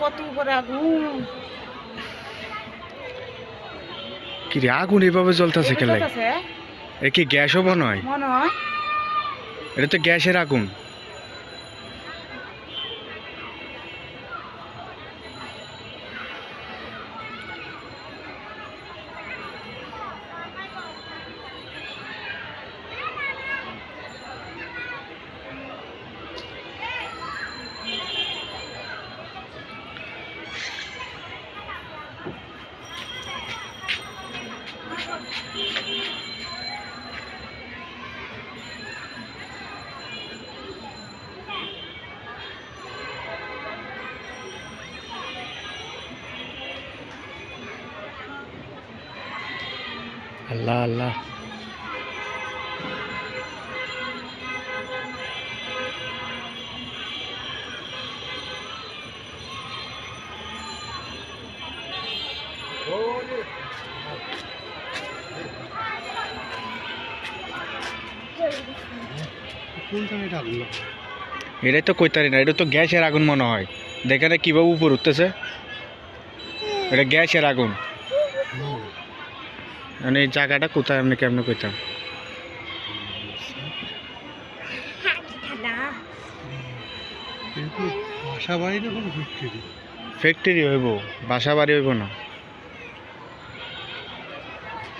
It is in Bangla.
কত উপরে আগুন? কি রে আগুন এভাবে জ্বলতেছে কেন এ কি গ্যাসও হব নয় মনে হয়। এটা তো গ্যাসের আগুন। அல்லாஹ் அல்லாஹ் Oh, yeah. এটাই তো কইতারি না এটা তো গ্যাসের আগুন মনে হয়। দেখে না কীভাবে উপর উঠতেছে। এটা গ্যাসের আগুন। মানে এই জায়গাটা কোথায় আপনি কেমন কইতাম? বাসা বাড়ি না কোনো ফ্যাক্টরি ফ্যাক্টরি হইব বাসা বাড়ি হইব না।